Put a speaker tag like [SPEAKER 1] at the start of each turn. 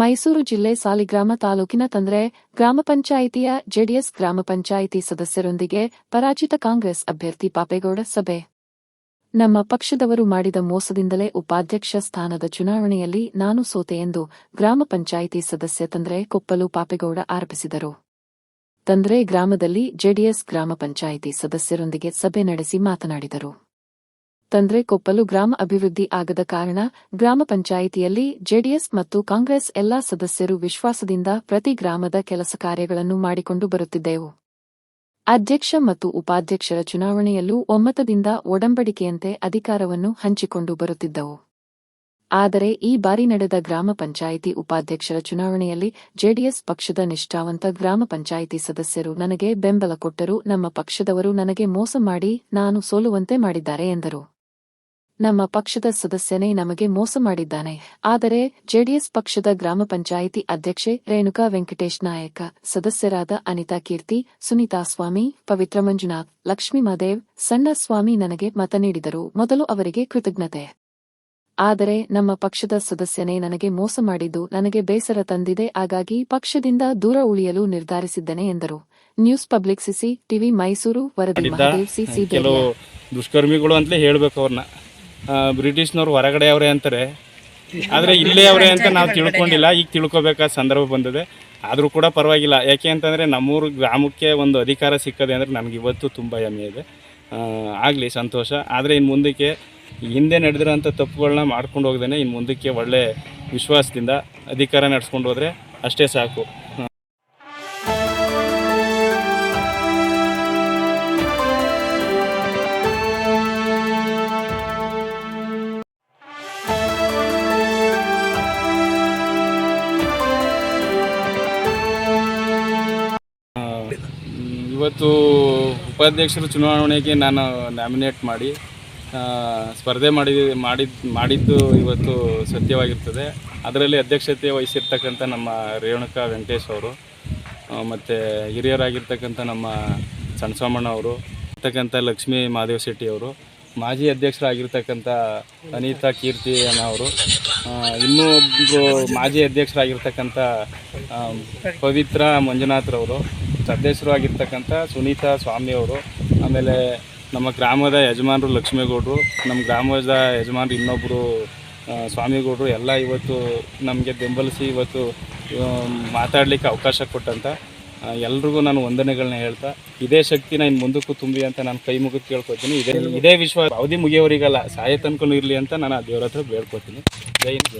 [SPEAKER 1] ಮೈಸೂರು ಜಿಲ್ಲೆ ಸಾಲಿಗ್ರಾಮ ತಾಲೂಕಿನ ತಂದ್ರೆ ಗ್ರಾಮ ಪಂಚಾಯಿತಿಯ ಜೆಡಿಎಸ್ ಗ್ರಾಮ ಪಂಚಾಯಿತಿ ಸದಸ್ಯರೊಂದಿಗೆ ಪರಾಜಿತ ಕಾಂಗ್ರೆಸ್ ಅಭ್ಯರ್ಥಿ ಪಾಪೇಗೌಡ ಸಭೆ. ನಮ್ಮ ಪಕ್ಷದವರು ಮಾಡಿದ ಮೋಸದಿಂದಲೇ ಉಪಾಧ್ಯಕ್ಷ ಸ್ಥಾನದ ಚುನಾವಣೆಯಲ್ಲಿ ನಾನು ಸೋತೆ ಎಂದು ಗ್ರಾಮ ಪಂಚಾಯಿತಿ ಸದಸ್ಯ ತಂದ್ರೆ ಕೊಪ್ಪಲು ಪಾಪೇಗೌಡ ಆರೋಪಿಸಿದರು. ತಂದ್ರೆ ಗ್ರಾಮದಲ್ಲಿ ಜೆಡಿಎಸ್ ಗ್ರಾಮ ಪಂಚಾಯಿತಿ ಸದಸ್ಯರೊಂದಿಗೆ ಸಭೆ ನಡೆಸಿ ಮಾತನಾಡಿದರು. ತಂದ್ರೆ ಕೊಪ್ಪಲು ಗ್ರಾಮ ಅಭಿವೃದ್ಧಿ ಆಗದ ಕಾರಣ ಗ್ರಾಮ ಪಂಚಾಯಿತಿಯಲ್ಲಿ ಜೆಡಿಎಸ್ ಮತ್ತು ಕಾಂಗ್ರೆಸ್ ಎಲ್ಲಾ ಸದಸ್ಯರು ವಿಶ್ವಾಸದಿಂದ ಪ್ರತಿ ಗ್ರಾಮದ ಕೆಲಸ ಕಾರ್ಯಗಳನ್ನು ಮಾಡಿಕೊಂಡು ಬರುತ್ತಿದ್ದೆವು. ಅಧ್ಯಕ್ಷ ಮತ್ತು ಉಪಾಧ್ಯಕ್ಷರ ಚುನಾವಣೆಯಲ್ಲೂ ಒಮ್ಮತದಿಂದ ಒಡಂಬಡಿಕೆಯಂತೆ ಅಧಿಕಾರವನ್ನು ಹಂಚಿಕೊಂಡು ಬರುತ್ತಿದ್ದವು. ಆದರೆ ಈ ಬಾರಿ ನಡೆದ ಗ್ರಾಮ ಪಂಚಾಯಿತಿ ಉಪಾಧ್ಯಕ್ಷರ ಚುನಾವಣೆಯಲ್ಲಿ ಜೆಡಿಎಸ್ ಪಕ್ಷದ ನಿಷ್ಠಾವಂತ ಗ್ರಾಮ ಪಂಚಾಯಿತಿ ಸದಸ್ಯರು ನನಗೆ ಬೆಂಬಲ ಕೊಟ್ಟರು, ನಮ್ಮ ಪಕ್ಷದವರು ನನಗೆ ಮೋಸ ಮಾಡಿ ನಾನು ಸೋಲುವಂತೆ ಮಾಡಿದ್ದಾರೆ ಎಂದರು. ನಮ್ಮ ಪಕ್ಷದ ಸದಸ್ಯನೇ ನಮಗೆ ಮೋಸ ಮಾಡಿದ್ದಾನೆ. ಆದರೆ ಜೆಡಿಎಸ್ ಪಕ್ಷದ ಗ್ರಾಮ ಪಂಚಾಯಿತಿ ಅಧ್ಯಕ್ಷೆ ರೇಣುಕಾ ವೆಂಕಟೇಶ್ ನಾಯಕ ಸದಸ್ಯರಾದ ಅನಿತಾ ಕೀರ್ತಿ ಸುನೀತಾ ಸ್ವಾಮಿ ಪವಿತ್ರ ಮಂಜುನಾಥ್ ಲಕ್ಷ್ಮೀ ಮಹದೇವ್ ಸಣ್ಣ ಸ್ವಾಮಿ ನನಗೆ ಮತ ನೀಡಿದರು. ಮೊದಲು ಅವರಿಗೆ ಕೃತಜ್ಞತೆ. ಆದರೆ ನಮ್ಮ ಪಕ್ಷದ ಸದಸ್ಯನೇ ನನಗೆ ಮೋಸ ಮಾಡಿದ್ದು ನನಗೆ ಬೇಸರ ತಂದಿದೆ. ಹಾಗಾಗಿ ಪಕ್ಷದಿಂದ ದೂರ ಉಳಿಯಲು ನಿರ್ಧರಿಸಿದ್ದೇನೆ ಎಂದರು. News public CC TV Mysuru ವರದಿ ಮಹದೇವ್ ಸಿಸಿ
[SPEAKER 2] ದುಷ್ಕರ್ಮಿಗಳು ಅಂತಲೇ ಹೇಳಬೇಕು ಅವ್ರನ್ನ. ಬ್ರಿಟಿಷ್ನವ್ರು ಹೊರಗಡೆ ಅವರೇ ಅಂತಾರೆ. ಆದರೆ ಇಲ್ಲೇ ಅವರೇ ಅಂತ ನಾವು ತಿಳ್ಕೊಂಡಿಲ್ಲ. ಈಗ ತಿಳ್ಕೊಬೇಕಾದ ಸಂದರ್ಭ ಬಂದಿದೆ. ಆದರೂ ಕೂಡ ಪರವಾಗಿಲ್ಲ. ಯಾಕೆ ಅಂತಂದರೆ ನಮ್ಮೂರು ಗ್ರಾಮಕ್ಕೆ ಒಂದು ಅಧಿಕಾರ ಸಿಕ್ಕದೆ ಅಂದರೆ ನಮ್ಗೆ ಇವತ್ತು ತುಂಬ ಹೆಮ್ಮೆ ಇದೆ. ಆಗಲಿ ಸಂತೋಷ. ಆದರೆ ಇನ್ನು ಮುಂದಕ್ಕೆ ಹಿಂದೆ ನಡೆದಿರೋಂಥ ತಪ್ಪುಗಳನ್ನ ಮಾಡ್ಕೊಂಡು ಹೋಗ್ದೇನೆ ಇನ್ನು ಮುಂದಕ್ಕೆ ಒಳ್ಳೆ ವಿಶ್ವಾಸದಿಂದ ಅಧಿಕಾರ ನಡೆಸ್ಕೊಂಡು ಹೋದರೆ ಅಷ್ಟೇ ಸಾಕು. ಇವತ್ತು ಉಪಾಧ್ಯಕ್ಷರ ಚುನಾವಣೆಗೆ ನಾನು ನ್ಯಾಮಿನೇಟ್ ಮಾಡಿ ಸ್ಪರ್ಧೆ ಮಾಡಿ ಮಾಡಿದ್ದು ಮಾಡಿದ್ದು ಇವತ್ತು ಸತ್ಯವಾಗಿರ್ತದೆ. ಅದರಲ್ಲಿ ಅಧ್ಯಕ್ಷತೆ ವಹಿಸಿರ್ತಕ್ಕಂಥ ನಮ್ಮ ರೇಣುಕಾ ವೆಂಕಟೇಶ್ ಅವರು ಮತ್ತು ಹಿರಿಯರಾಗಿರ್ತಕ್ಕಂಥ ನಮ್ಮ ಸಣ್ಣ ಅವರು, ಇರ್ತಕ್ಕಂಥ ಲಕ್ಷ್ಮೀ ಮಾದೇವ ಶೆಟ್ಟಿ ಅವರು ಮಾಜಿ ಅಧ್ಯಕ್ಷರಾಗಿರ್ತಕ್ಕಂಥ ಅನಿತಾ ಕೀರ್ತಿ ಅನ್ನೋರು ಇನ್ನೂ ಒಬ್ಬರು ಮಾಜಿ ಅಧ್ಯಕ್ಷರಾಗಿರ್ತಕ್ಕಂಥ ಪವಿತ್ರ ಮಂಜುನಾಥ್ರವರು ಸದಸ್ಯರು ಆಗಿರ್ತಕ್ಕಂಥ ಸುನೀತಾ ಸ್ವಾಮಿಯವರು ಆಮೇಲೆ ನಮ್ಮ ಗ್ರಾಮದ ಯಜಮಾನರು ಲಕ್ಷ್ಮೇಗೌಡರು, ನಮ್ಮ ಗ್ರಾಮದ ಯಜಮಾನರು ಇನ್ನೊಬ್ಬರು ಸ್ವಾಮಿಗೌಡರು ಎಲ್ಲ ಇವತ್ತು ನಮಗೆ ಬೆಂಬಲಿಸಿ ಇವತ್ತು ಮಾತಾಡಲಿಕ್ಕೆ ಅವಕಾಶ ಕೊಟ್ಟಂತ ಎಲ್ರಿಗೂ ನಾನು ವಂದನೆಗಳನ್ನ ಹೇಳ್ತಾ, ಇದೇ ಶಕ್ತಿನ ಇನ್ನು ಮುಂದಕ್ಕೂ ತುಂಬಿ ಅಂತ ನಾನು ಕೈ ಮುಗಿದು ಕೇಳ್ಕೊತೀನಿ ಇದೇ ಇದೇ ವಿಶ್ವ, ಅವಧಿ ಮುಗಿಯೋರಿಗಲ್ಲ ಸಹಾಯ ತನ್ಕೊಂಡು ಇರಲಿ ಅಂತ ನಾನು ಆ ದೇವ್ರ ಹತ್ರ ಬೇಡ್ಕೊತೀನಿ ಜೈ ಹಿಂದ್.